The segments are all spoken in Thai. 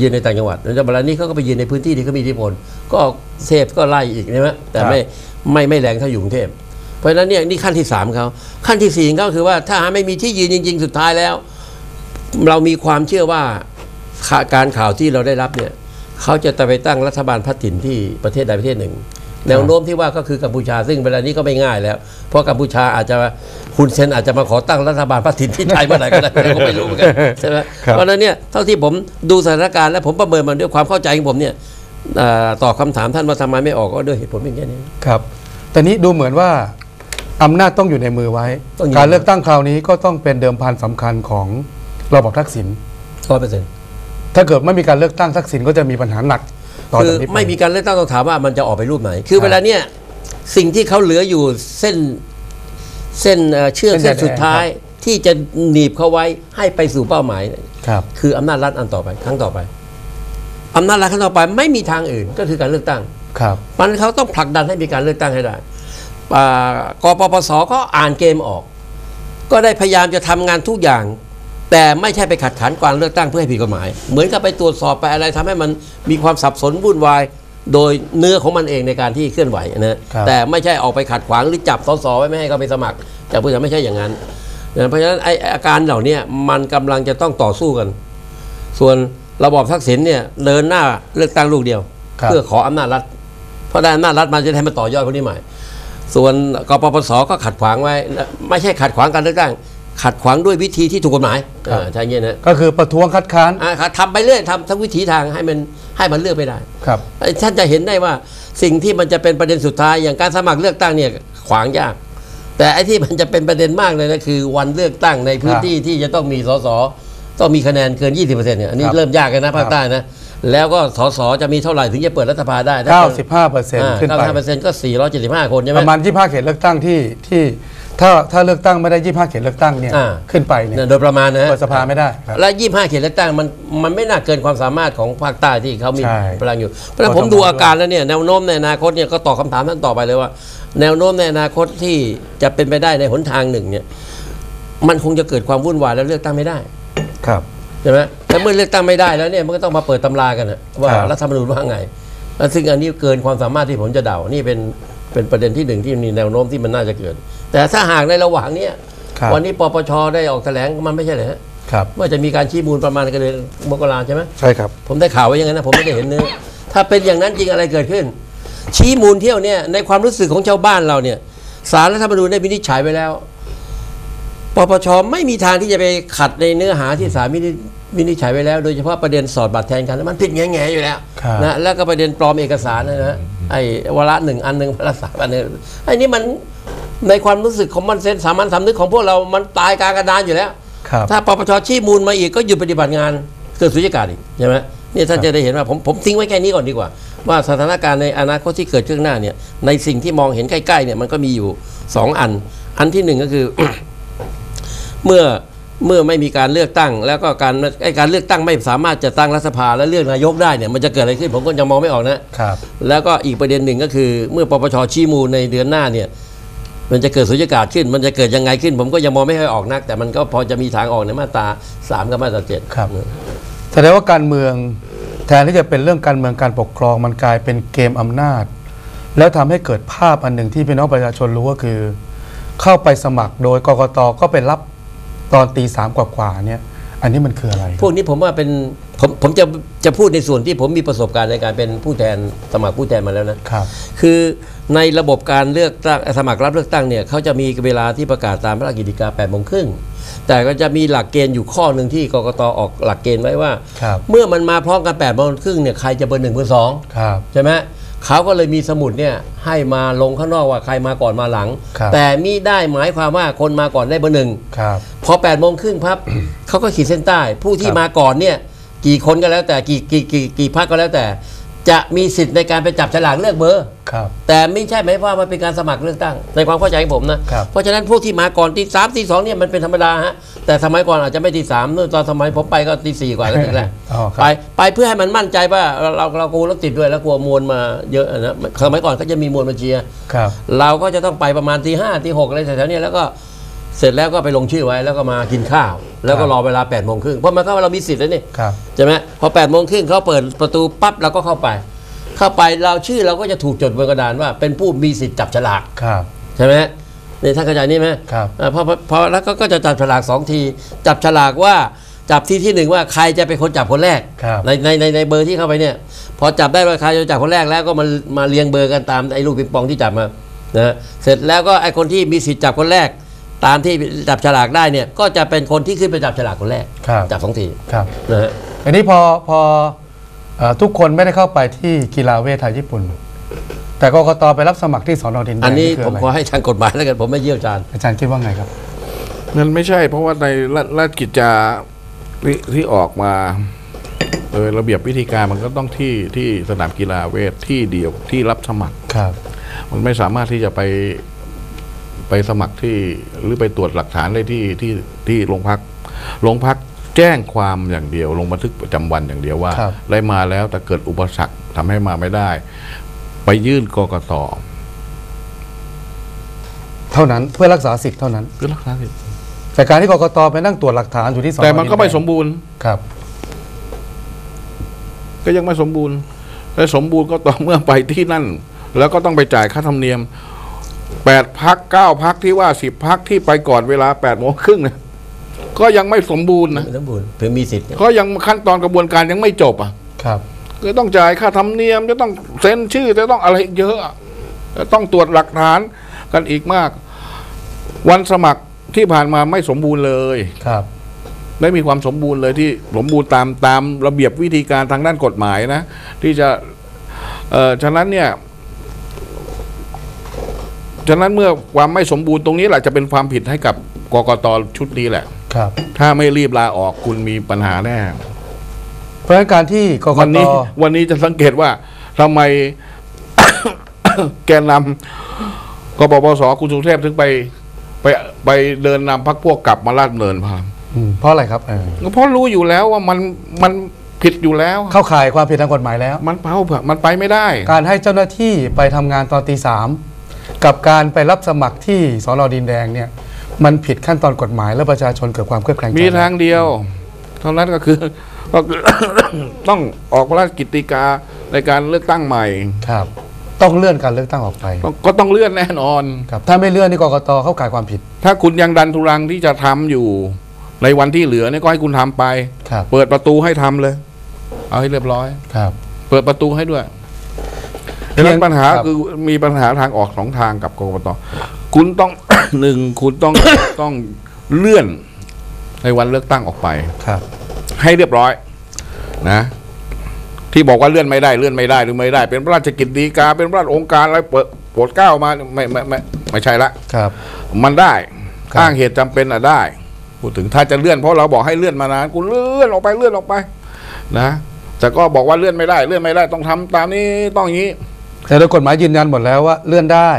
ยืนในต่างจังหวัดแล้วเวลานี้เขาก็ไปยืนในพื้นที่ที่เขามีอิทธิพลก็เทพก็ไล่อีกใช่ไหมแต่ไม่ไม่ไม่แรงเท่าอยู่กรุงเทพเพราะฉะนั้นเนี่ยนี่ขั้นที่สามเขาขั้นที่สี่ของเขาคือว่าถ้าหาไม่มีที่ยืนจริง ๆ สุดท้ายแล้ว เรามีความเชื่อว่าข่าการข่าวที่เราได้รับเนี่ยเขาจะไปตั้งรัฐบาลพัฒถิ่นที่ประเทศใดประเทศหนึ่ง แนวโน้มที่ว่าก็คือกัมพูชาซึ่งเวลานี้ก็ไม่ง่ายแล้ว เพราะกัมพูชาอาจจะคุณเซนอาจจะมาขอตั้งรัฐบาลพัฒถิ่นที่ไทยเมื่อไหร่ก็ได้ผมก็ไม่รู้เหมือนกันใช่ไหมครับเพราะฉะนั้นเนี่ยเท่าที่ผมดูสถานการณ์และผมประเมินมันด้วยความเข้าใจของผมเนี่ยเอ่อตอบคำถามท่านว่าทำไมไม่ออกก็ด้วยเหตุผลเพียงแค่นี้ครับ แต่นี้ดูเหมือนว่าอำนาจต้องอยู่ในมือไว้ต้องอยู่การเลือกตั้งคราวนี้ก็ต้องเป็นเดิมพันสำคัญของระบอบทักษิณร้อยเปอร์เซ็นต์ถ้าเกิดไม่มีการเลือกตั้งทักษิณก็จะมีปัญหาหนัก ต่อคือจากนี้ป ไม่มีการเลือกตั้งต้องถามว่ามันจะออกไปรูปไหน คือครับเวลาเนี้ยสิ่งที่เขาเหลืออยู่เส้นเส้นเอ่อเชือกเส้เส้นนแดงสุดท้ายที่จะหนีบเขาไว้ให้ไปสู่เป้าหมาย ครับ คืออำนาจรัฐอันต่อไปครั้งต่อไปอำนาจรัฐครั้งต่อไปไม่มีทางอื่นก็คือการเลือกตั้ง ครับ มันเขาต้องผลักดันให้มีการเลือกตั้งให้ได้อ่ากปปสก็อ่านเกมออก ก็ได้พยายามจะทำงานทุกอย่าง แต่ไม่ใช่ไปขัดขันการเลือกตั้งเพื่อให้ผิดกฎหมาย เหมือนกับไปตรวจสอบไปอะไรทำให้มันมีความสับสนวุ่นวาย โดยเนื้อของมันเองในการที่เคลื่อนไหวนะครับแต่ไม่ใช่ออกไปขัดขวางหรือจับสสไว้ไม่ให้เขาไปสมัครแต่ผู้ชายไม่ใช่อย่างนั้นนะเพราะฉะนั้นไอ้อาการเหล่าเนี้ยมันกำลังจะต้องต่อสู้กัน ส่วนระบอบทักษิณเนี่ยเดินหน้าเลือกตั้งลูกเดียวครับเพื่อขออำนาจรัฐ เพราะได้อำนาจรัฐมาจะได้ให้มาต่อยอดคนนี้ใหม่ ส่วนกปปสก็ขัดขวางไว้ ไม่ใช่ขัดขวางการเลือกตั้ง ขัดขวางด้วยวิธีที่ถูกกฎหมายอ่าใช่เงี้ยนะก็คือประท้วงคัดค้านอ่าทำไปเรื่อยทำทั้งวิถีทางให้มันให้มันเลือกไปได้ครับท่านจะเห็นได้ว่าสิ่งที่มันจะเป็นประเด็นสุดท้ายอย่างการสมัครเลือกตั้งเนี่ยขวางยาก แต่ไอ้ที่มันจะเป็นประเด็นมากเลยนะคือวันเลือกตั้งในพื้นที่ที่จะต้องมีสสต้องมีคะแนนเกิน 20%เนี่ยอันนี้ครับเริ่มยากกันนะภาคใต้นะแล้วก็สสจะมีเท่าไหร่ถึงจะเปิดรัฐสภาได้ถ้า95เปอร์เซ็นต์ขึ้นไป95เปอร์เซ็นต์ก็ 475 คนใช่ไหมประมาณ 25 เขตเลือกตั้งที่ที่ ถ้าถ้าเลือกตั้งไม่ได้25เขตเลือกตั้งเนี่ยอ่า ขึ้นไปเนี่ย เนี่ยโดยประมาณนะฮะเปิดสภาไม่ได้ครับและ25เขตเลือกตั้งมันมันไม่น่าเกินความสามารถของภาคใต้ที่เขามีใช่พลังอยู่เพราะฉะนั้นกทมผมดูอาการแล้วเนี่ยแนวโน้มในอนาคตเนี่ยก็ตอบคำถามท่านต่อไปเลยว่า แนวโน้มในอนาคตที่จะเป็นไปได้ในหนทางหนึ่งเนี่ยมันคงจะเกิดความวุ่นวายแล้วเลือกตั้งไม่ได้ครับ ใช่ไหมแต่เมื่อเลือกตั้งไม่ได้แล้วเนี่ยมันก็ต้องมาเปิดตำรากันนะว่าครับ รัฐธรรมนูญว่าไงแล้วซึ่งอันนี้เกินความสามารถที่ผมจะเดานี่เป็น เป็นประเด็นที่หนึ่งที่มีแนวโน้มที่มันน่าจะเกิด แต่ถ้าหากในระหว่างเนี้ยครับวันนี้ปปชได้ออกแถลงมันไม่ใช่เลยฮะครับว่าจะมีการชี้มูลประมาณกันเดือนมกราใช่ไหมใช่ครับ ผมได้ข่าวไว้อย่างนั้นนะผมไม่ได้เห็นเนื้อถ้าเป็นอย่างนั้นจริงอะไรเกิดขึ้น ชี้มูลเที่ยวเนี่ยในความรู้สึกของชาวบ้านเราเนี่ยสารรัฐธรรมนูญได้วินิจฉัยไว้แล้วปปชไม่มีทางที่จะไปขัดในเนื้อหาที่ศาลวินิจวินิจฉัยไว้แล้ว โดยเฉพาะประเด็นสอดบัตรแทนกันมันผิดแง่ๆอยู่แล้วครับนะแล้วก็ประเด็นปลอมเอกสารนะฮะ ไอ้วาระหนึ่งอันหนึ่งวาระสามอันหนึงไอ้นี่มันในความรู้สึกของมันเซนสามัญสำนึกของพวกเรา มันตายกลางกระดานอยู่แล้วครับถ้าปปชชี้มูลมาอีกก็หยุดปฏิบัติงานเกิดสุญญากาศอีกใช่ไหมนี่ท่านจะได้เห็นว่าผมผมทิ้งไว้แค่นี้ก่อนดีกว่า ว่าสถานการณ์ในอนาคตที่เกิดขึ้นข้างหน้าเนี่ยในสิ่งที่มองเห็นใกล้ๆเนี่ยมันก็มีอยู่สองอัน อันที่หนึ่งก็คือ เมื่อ เมื่อไม่มีการเลือกตั้ง แล้วก็การไอ้การเลือกตั้งไม่สามารถจะตั้งรัฐสภาและเลือกนายกได้เนี่ยมันจะเกิดอะไรขึ้นผมก็ยังมองไม่ออกนะครับ แล้วก็อีกประเด็นหนึ่งก็คือ เมื่อปปชชี้มูลในเดือนหน้าเนี่ยมันจะเกิดสุญญากาศขึ้น มันจะเกิดยังไงขึ้น ผมก็ยังมองไม่ค่อยออกนัก แต่มันก็พอจะมีทางออกในมาตราสามกับมาตราเจ็ดครับแสดงว่าการเมืองแทนที่จะเป็นเรื่องการเมืองการปกครองมันกลายเป็นเกมอำนาจ แล้วทำให้เกิดภาพอันหนึ่งที่พี่น้องประชาชนรู้ก็คือ เข้าไปสมัครโดยกกตก็ไปรับ ตอนตีสามกว่าๆเนี่ย อันนี้มันคืออะไร พวกนี้ผมว่าเป็นผมผมจะจะพูดในส่วนที่ผมมีประสบการณ์ในการเป็นผู้แทนสมัครผู้แทนมาแล้วนะครับ คือในระบบการเลือกตั้งสมัครรับเลือกตั้งเนี่ยเขาจะมีเวลาที่ประกาศตามพระราชกิจกา8โมงครึ่งแต่ก็จะมีหลักเกณฑ์อยู่ข้อหนึ่งที่กกตออกหลักเกณฑ์ไว้ว่า ครับ เมื่อมันมาพร้อมกัน8โมงครึ่งเนี่ยใครจะเบอร์หนึ่งเบอร์สองครับ ใช่ไหม เขาก็เลยมีสมุดเนี่ยให้มาลงข้างนอกว่าใครมาก่อนมาหลัง ครับแต่มิได้หมายความว่าคนมาก่อนได้เบอร์หนึ่งครับพอ8ปดโมงครึ่งพับ เขาก็ขีดเส้นใต้ ผู้ที่ครับ มาก่อนเนี่ยกี่คนก็แล้วแต่กี่กี่กี่กี่พักก็แล้วแต่ จะมีสิทธิ์ในการไปจับฉลากเลือกเบอร์ครับ แต่ไม่ใช่หมายความว่ามันเป็นการสมัครเลือกตั้ง ในความเข้าใจของผมนะครับเพราะฉะนั้นพวกที่มาก่อนตีสามตีสองเนี่ยมันเป็นธรรมดาฮะแต่สมัยก่อนอาจจะไม่ตีสามตอนสมัยผมไปก็ตีสี่กว่าก็ถึงแล้วอ๋อครับไปไปเพื่อให้มันมั่นใจว่าเราเราเรากลัวรถติดด้วยแล้วกลัวมวลมาเยอะนะสมัยก่อนก็จะมีมวลมาเชียร์ครับเราก็จะต้องไปประมาณตีห้าตีหกอะไรแถวๆเนี้แล้วก็เสร็จแล้วก็ไปลงชื่อไว้แล้วก็มากินข้าว แล้วก็รอเวลา8ปดโมงครึ่งเพราะมันก็ว่าเรามีสิทธิ์แล้วนี่ครับใช่ไหมพอ8ปดโมงครึ่งเขาเปิดประตูปั๊บเราก็เข้าไป เข้าไปเราชื่อเราก็จะถูกจดบนกระดานว่า เป็นผู้มีสิทธิ์จับฉลากครับ ใช่ไหมนี่ท่านเข้าใจนี่ไหมครับอ่าพอพอพอแล้วก็ก็จะจับฉลากสองที จับฉลากว่าจับที่ที่หนึ่งว่าใครจะเป็นคนจับคนแรกครับในในในในเบอร์ที่เข้าไปเนี่ยพอจับได้ว่าใครจะจับคนแรกแล้วก็มามาเรียงเบอร์กันตามไอ้ลูกปิงปองที่จับมานะเสร็จแล้วก็ไอ้คนที่มีสิทธิ์จับคนแรก ตามที่จับฉลากได้เนี่ยก็จะเป็นคนที่ขึ้นไปจับฉลากคนแรกครับจับสองทีครับนะฮะอันนี้พอพอเอ่อ ทุกคนไม่ได้เข้าไปที่กีฬาเวทไทยญี่ปุ่น แต่กกตไปรับสมัครที่สอนอดินแดงอันนี้คืผมะไรขอให้ทางกฎหมายแล้วกันผมไม่เยี่ยวจานอาจารย์คิดว่าไงครับมันไม่ใช่ เพราะว่าในราราชกิจจาที่ที่ออกมาเออระเบียบวิธีการมันก็ต้องที่ที่สนามกีฬาเวทที่เดียวที่รับสมัครครับ มันไม่สามารถที่จะไปไปสมัครที่หรือไปตรวจหลักฐานได้ที่ที่ที่โรงพักโรงพัก แจ้งความอย่างเดียวลงบันทึกประจำวันอย่างเดียวว่าครับได้มาแล้วแต่เกิดอุปสรรคทำให้มาไม่ได้ ไปยื่นกกตเท่านั้นเพื่อรักษาสิทธิ์เท่านั้นเพื่อรักษาสิทธิ์แต่การที่กกตไปนั่งตรวจหลักฐานอยู่ที่สอนอแต่มันก็ไม่ดิแดงสมบูรณ์ครับ ก็ยังไม่สมบูรณ์และสมบูรณ์ก็ต่อเมื่อไปที่นั่น แล้วก็ต้องไปจ่ายค่าธรรมเนียมแปดพักเก้าพักที่ว่าสิบพักที่ไปก่อนเวลาแปดโมงครึ่งเนี่ย ก็ยังไม่สมบูรณ์นะไม่สมบูรณ์เพื่อมีสิทธิ์ก็ยังขั้นตอนกระบวนการยังไม่จบอะครับก็ต้องจ่ายค่าธรรมเนียมจะต้องเซ็นชื่อจะต้องอะไรอีกเยอะอะจะต้องตรวจหลักฐานกันอีกมาก วันสมัครที่ผ่านมาไม่สมบูรณ์เลยครับไม่มีความสมบูรณ์เลยที่สมบูรณ์ตามตามระเบียบวิธีการทางด้านกฎหมายนะ ที่จะเอ่อฉะนั้นเนี่ยฉะนั้นเมื่อความไม่สมบูรณ์ตรงนี้แหละจะเป็นความผิดให้กับกกตชุดนี้แหละ ครับ ถ้าไม่รีบลาออกคุณมีปัญหาแน่เพราะฉะนั้นการที่กกวันตนี้วันนี้จะสังเกตว่าทำไม แกนนำกปปสคุณสุเทพถึงไป ไปไปเดินนำพักพวกกลับมาลาดเนินพามอืมเพราะอะไรครับเออก็เพราะรู้อยู่แล้วว่ามันมันผิดอยู่แล้ว เข้าข่ายความผิดทางกฎหมายแล้ว มันเผาเผื่อมันไปไม่ได้ การให้เจ้าหน้าที่ไปทำงานตอนตีสามกับการไปรับสมัครที่สอนอดินแดงเนี่ย มันผิดขั้นตอนกฎหมาย และประชาชนเกิดความเครือบแคลงใจมีทางเดียว เท่านั้นก็คือก็คือต้องออกพระราชกิจติกาในการเลือกตั้งใหม่ ครับ ต้องเลื่อนการเลือกตั้งออกไปต้องก็ต้องเลื่อนแน่นอนครับถ้าไม่เลื่อนนี่กกตเข้าข่ายความผิด ถ้าคุณยังดันทุรังที่จะทำอยู่ ในวันที่เหลือเนี่ยก็ให้คุณทำไปครับเปิดประตูให้ทำเลย เอาให้เรียบร้อยครับ เปิดประตูให้ด้วยเพียงดังนั้นปัญหาครับคือมีปัญหาทางออกสองทางกับกกตคุณต้อง หนึ่งคุณต้อง ต้องเลื่อนในวันเลือกตั้งออกไป ครับ ให้เรียบร้อยนะ ที่บอกว่าเลื่อนไม่ได้เลื่อนไม่ได้หรือไม่ได้ เป็นพระราชกิจดีกาเป็นพระราชองค์การอะไรเปิดโปรดเกล้ามาไม่ไม่ไม่ไม่ใช่ละครับ มันได้ครับ อ้างเหตุจำเป็นอะได้พูดถึงถ้าจะเลื่อนเพราะเราบอกให้เลื่อนมานานกูเลื่อนออกไปเลื่อนออกไป นะแต่ก็บอกว่าเลื่อนไม่ได้ เลื่อนไม่ได้ต้องทำตามนี้ต้องอย่างนี้ แต่โดยกฎหมายยืนยันหมดแล้วว่าเลื่อนได้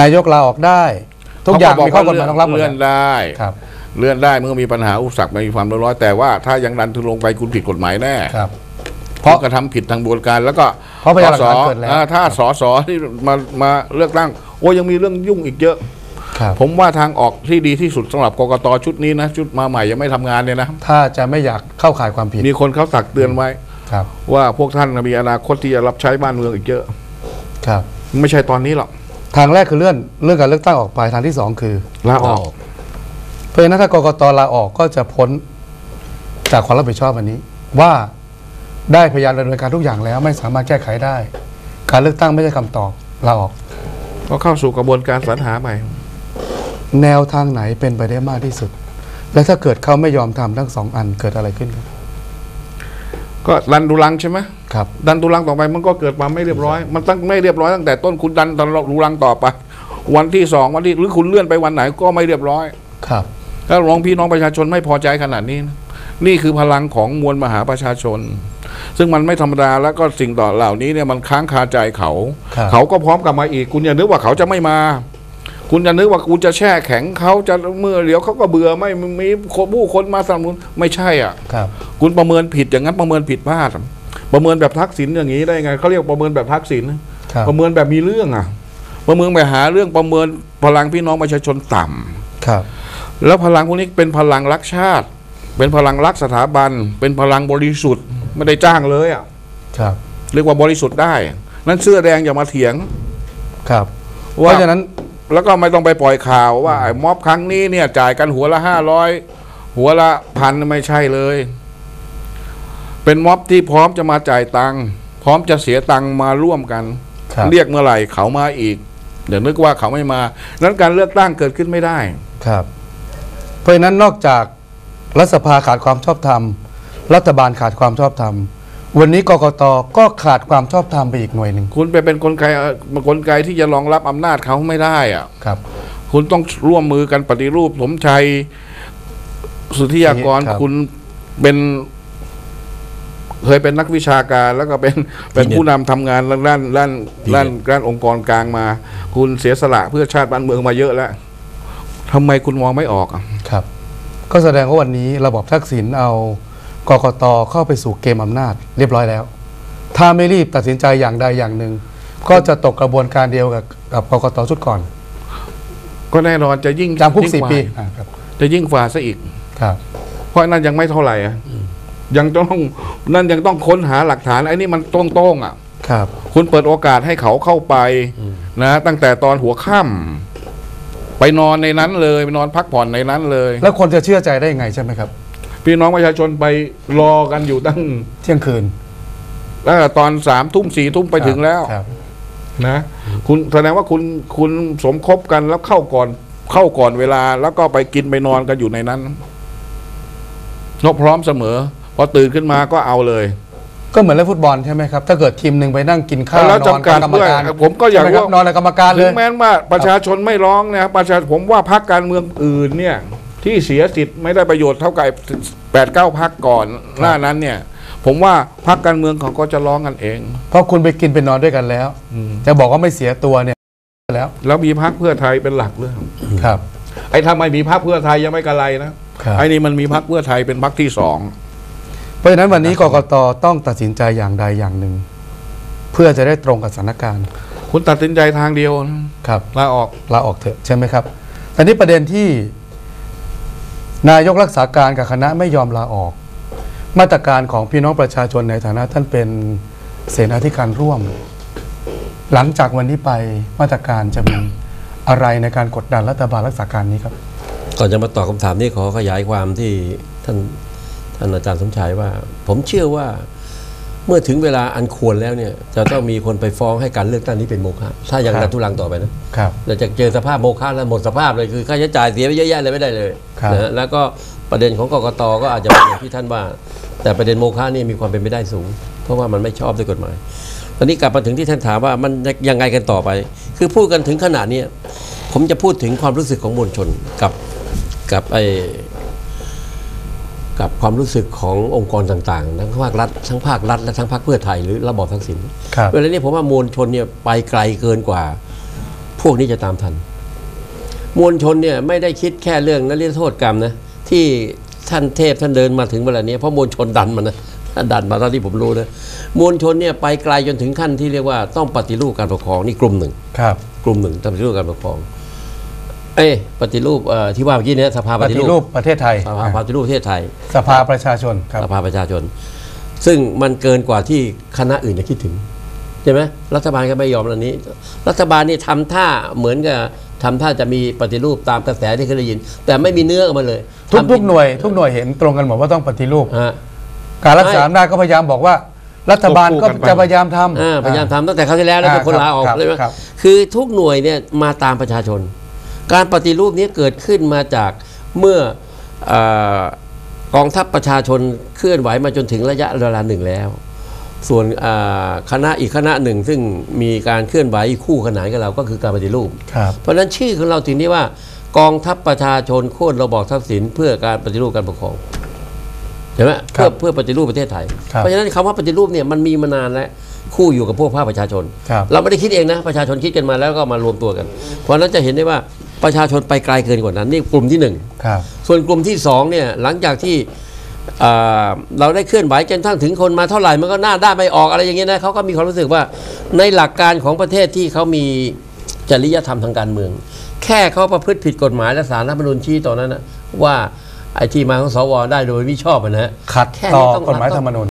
นายกลาออกได้ ทุกอย่างมีข้อกฎหมายรองรับหมดเลื่แล้อนวได้ครับ เลื่อนได้เมื่อมีปัญหาอุปสรรคไม่มีความเรียบร้อยแต่ว่าถ้ายังดันทุนลงไปคุณผิดกฎหมายแน่ครับเพราะกระทำผิดทางกระบวนการแล้วก็เพราะพยานหลักฐานสเกิดแล้วอ่าถ้าสอสอที่มามาเลือกตั้ง โอ้ยังมีเรื่องยุ่งอีกเยอะครับผมว่าทางออกที่ดีที่สุดสำหรับกกตชุดนี้นะ ชุดมาใหม่ยังไม่ทำงานเนี่ยนะ ถ้าจะไม่อยากเข้าข่ายความผิด มีคนเขาตักเตือนไว้ครับว่าพวกท่านมีอนาคตที่จะรับใช้บ้านเมืองอีกเยอะ ครับ ไม่ใช่ตอนนี้หรอก ทางแรกคือเลื่อนเลื่อนการเลือกตั้งออกไปทางที่สองคือ ลาออกเพราะฉะนั้นถ้ากกตลาออกก็จะพ้นจากความรับผิดชอบอันนี้ ว่าได้พยายามดำเนินการทุกอย่างแล้ว ไม่สามารถแก้ไขได้ การเลือกตั้งไม่ใช่คำตอบลาออก ก็เข้าสู่กระบวนการสรรหาใหม่ แนวทางไหนเป็นไปได้มากที่สุด และถ้าเกิดเขาไม่ยอมทำทั้งสองอันเกิดอะไรขึ้นครับ ก็ดันทุลังใช่ไหม ครับดันทุลังต่อไปมันก็เกิดความไม่เรียบร้อย มันตั้งไม่เรียบร้อยตั้งแต่ต้นคุณดันทุลังต่อไป วันที่สองวันที่หรือคุณเลื่อนไปวันไหนก็ไม่เรียบร้อยครับถ้าร้องพี่น้องประชาชนไม่พอใจขนาดนี้นะนี่คือพลังของมวลมหาประชาชน ซึ่งมันไม่ธรรมดาแล้วก็สิ่งต่อเหล่านี้เนี่ยมันค้างคาใจเขาครับเขาก็พร้อมกลับมาอีก คุณอย่านึกว่าเขาจะไม่มา คุณอย่านึกว่าคุณจะแช่แข็งเขาจะเมื่อเดี๋ยวเขาก็เบื่อไม่มีคนผู้คนมาสนับสนุนไม่ใช่อะครับ คุณประเมินผิดอย่างนั้นประเมินผิดพลาด ประเมินแบบทักษิณอย่างนี้ได้ไงเขาเรียกประเมินแบบทักษิณครับประเมินแบบมีเรื่องอะ ประเมินไปหาเรื่องประเมินพลังพี่น้องประชาชนต่ำครับ แล้วพลังพวกนี้เป็นพลังรักชาติ เป็นพลังรักสถาบัน เป็นพลังบริสุทธิ์ไม่ได้จ้างเลยอะครับ เรียกว่าบริสุทธิ์ได้ นั้นเสื้อแดงอย่ามาเถียงครับเพว่าราะฉะนั้นแล้วก็ไม่ต้องไปปล่อยข่าวว่าไอ้ม็อบครั้งนี้เนี่ยจ่ายกันหัวละห้าร้อยหัวละพันไม่ใช่เลย เป็นม็อบที่พร้อมจะมาจ่ายตังค์พร้อมจะเสียตังค์มาร่วมกัน ครับ เรียกเมื่อไหร่เขามาอีกเดี๋ยวนึกว่าเขาไม่มานั้นการเลือกตั้งเกิดขึ้นไม่ได้ ครับ เพราะฉะนั้นนอกจากรัฐสภาขาดความชอบธรรม รัฐบาลขาดความชอบธรรม วันนี้กกตก็ขาดความชอบธรรมไปอีกหน่วยหนึ่งคุณไปเป็นกลไกเอ่อกลไกที่จะรองรับอำนาจเขาไม่ได้อะครับ คุณต้องร่วมมือกันปฏิรูปสมชัย สุทธิยากรครับ คุณเป็น เคยเป็นนักวิชาการแล้วก็เป็นเป็นผู้นำทำงานด้านด้านด้านด้านด้านองค์กรกลางมา คุณเสียสละเพื่อชาติบ้านเมืองมาเยอะแล้วทำไมคุณมองไม่ออกอะครับ ก็แสดงว่าวันนี้ระบบทักษิณเอากกตเข้าไปสู่เกมอำนาจ เรียบร้อยแล้ว ถ้าไม่รีบตัดสินใจอย่างใดอย่างหนึ่ง ก็จะตกกระบวนการเดียวกับกับกกตชุดก่อน ก็แน่นอนจะยิ่งจำคุกยิ่งสี่ว่าปีอ่าครับจะยิ่งฝ่าซะอีกครับ เพราะนั่นยังไม่เท่าไหร่อะ ยังต้องนั่นยังต้องค้นหาหลักฐานไอ้นี่มันโต้งๆอะ ครับ คุณเปิดโอกาสให้เขาเข้าไปนะ ตั้งแต่ตอนหัวค่ำไปนอนในนั้นเลยไปนอนพักผ่อนในนั้นเลย แล้วคนจะเชื่อใจได้ยังไงใช่ไหมครับ พี่น้องประชาชนไปรอกันอยู่ตั้งเที่ยงคืนตั้งแต่ตอนสามทุ่มสี่ทุ่มไปถึงแล้วครับนะ คุณแสดงว่าคุณคุณสมคบกันแล้วเข้าก่อนเข้าก่อนเวลา แล้วก็ไปกินไปนอนกันอยู่ในนั้นนกพร้อมเสมอ พอตื่นขึ้นมาก็เอาเลยก็เหมือนเล่นฟุตบอลใช่ไหมครับ ถ้าเกิดทีมหนึ่งไปนั่งกินข้าวแล้วนอนจำกัดบกรรมการด้วยผมก็อยากใช่ไหมครับว่านอนในกรรมการเลถึยงแม้ว่าประชาชนไม่ร้องนะประชาผมว่าพรรคการเมืองอื่นเนี่ยที่เสียสิทธิ์ไม่ได้ประโยชน์เท่ากับแปดเก้าพักก่อนหน้านั้นเนี่ย ผมว่าพรรคการเมืองเขาก็จะร้องกันเอง เพราะคุณไปกินไปนอนด้วยกันแล้วจะบอกว่าไม่เสียตัวเนี่ยแล้ว แล้วมีพรรคเพื่อไทยเป็นหลักเรื่องครับ ไอ้ทำไมมีพรรคเพื่อไทยยังไม่กระไรนะครับไอ้นี่มันมีพรรคเพื่อไทยเป็นพรรคที่สอง เพราะฉะนั้นวันนี้กกตต้องตัดสินใจอย่างใดอย่างหนึ่ง เพื่อจะได้ตรงกับสถานการณ์ คุณตัดสินใจทางเดียวนะครับลาออกลาออกเถอะใช่ไหมครับแต่นี้ประเด็นที่นายกรักษาการกับคณะไม่ยอมลาออก มาตรการของพี่น้องประชาชนในฐานะท่านเป็นเสนาธิการร่วม หลังจากวันนี้ไปมาตรการจะมีอะไรในการกดดันรัฐบาลรักษาการนี้ครับ ก่อนจะมาตอบคำถามนี้ขอขยายความที่ท่านท่าน อาจารย์สมชายว่า ผมเชื่อว่าเมื่อถึงเวลาอันควรแล้วเนี่ย จะต้องมีคนไปฟ้องให้การเลือกตั้งนี้เป็นโมฆะถ้ายังครับดันทุลังต่อไปนะครับเราจะเจอสภาพโมฆะแล้วหมดสภาพเลยคือค่าใช้จ่ายเสียไปเยอะแยะเลยไม่ได้เลยครับนะฮะแล้วก็ประเด็นของกกตก็อาจจะเป็นอย่างที่ท่านว่า แต่ประเด็นโมฆะนี่มีความเป็นไปได้สูง เพราะว่ามันไม่ชอบด้วยกฎหมาย ตอนนี้กลับมาถึงที่ท่านถามว่ามันยังไงกันต่อไป คือพูดกันถึงขนาดนี้ผมจะพูดถึงความรู้สึกของมวลชนกับกับไอ กับความรู้สึกขององค์กรต่างๆ ทั้งภาครัฐทั้งภาครัฐและทั้งพรรคเพื่อไทยหรือระบอบทักษิณครับเวลานี้ผมว่ามวลชนเนี่ยไปไกลเกินกว่า พวกนี้จะตามทัน มวลชนเนี่ยไม่ได้คิดแค่เรื่องนริโทษกรรมนะที่ท่านเทพท่านเดินมาถึงเวลานี้เพราะมวลชนดันมันนะดันมาเท่าที่ผมรู้นะมวลชนเนี่ยไปไกลจนถึงขั้นที่เรียกว่าต้องปฏิรูปการปกครองนี่กลุ่มหนึ่งครับ กลุ่มหนึ่งต้องปฏิรูปการปกครอง เอ้ยปฏิรูปเอ่อที่ว่าเมื่อกี้เนี่ยสภาปปฏิฏิรูรูปปประเทศไทย สภาปฏิรูปประเทศไทย สภาประชาชนครับ สภาประชาชน ซึ่งมันเกินกว่าที่คณะอื่นจะคิดถึงใช่ไหมรัฐบาลก็ไม่ยอมเรื่องนี้ รัฐบาลนี่ทำท่าเหมือนกับทำท่าจะมีปฏิรูปตามกระแสที่เคยได้ยิน แต่ไม่มีเนื้อออกมาเลยทุกทำทุกหน่วยทุกหน่วยเห็นตรงกันหมดว่าต้องปฏิรูป ฮะ การรักษาไม่อำนาจก็พยายามบอกว่า รัฐบาลก็ควบคู่กันไปจะพยายามทำ อ่าพยายามทำตั้งแต่คราวที่แล้วแล้วอ่าแต่คนลาออกครับใช่ไหมครับ คือทุกหน่วยเนี่ยมาตามประชาชน การปฏิรูปนี้เกิดขึ้นมาจากเมื่อเอ่อกองทัพประชาชนเคลื่อนไหวมาจนถึงระยะเวลาหนึ่งแล้ว ส่วนอ่าคณะอีกคณะหนึ่ง ซึ่งมีการเคลื่อนไหวคู่ขนานกับเราก็คือการปฏิรูปครับเพราะฉะนั้นชื่อของเราถึงนี้ว่ากองทัพประชาชนโค่นระบอบทักษิณเพื่อการปฏิรูปการปกครองเห็นไหมครัเพื่อบเพื่อปฏิรูปประเทศไทยครับเพราะฉะนั้นคำว่าปฏิรูปเนี่ยมันมีมานานแล้วคู่อยู่กับพวกภาคประชาชนครับเราไม่ได้คิดเองนะประชาชนคิดกันมาแล้วก็มารวมตัวกัน เพราะฉะนั้นจะเห็นได้ว่า ประชาชนไปไกลเกินกว่านั้นนี่กลุ่มที่หนึ่งครับส่วนกลุ่มที่สองเนี่ยหลังจากที่อ่าเราได้เคลื่อนไหวจนทั้งถึงคนมาเท่าไหร่มันก็หน้าด้านไม่ออกอะไรอย่างเงี้ยนะเขาก็มีความรู้สึกว่าในหลักการของประเทศที่เขามีจริยธรรมทางการเมือง แค่เขาประพฤติผิดกฎหมายและสารรัฐธรรมนูญชี้ตอนนั้นนะว่าไอ้ที่มาของสวได้โดยมิชอบอะนะฮะขัดแค่ต่นี้อต้องกฎหมายธรรมนูญ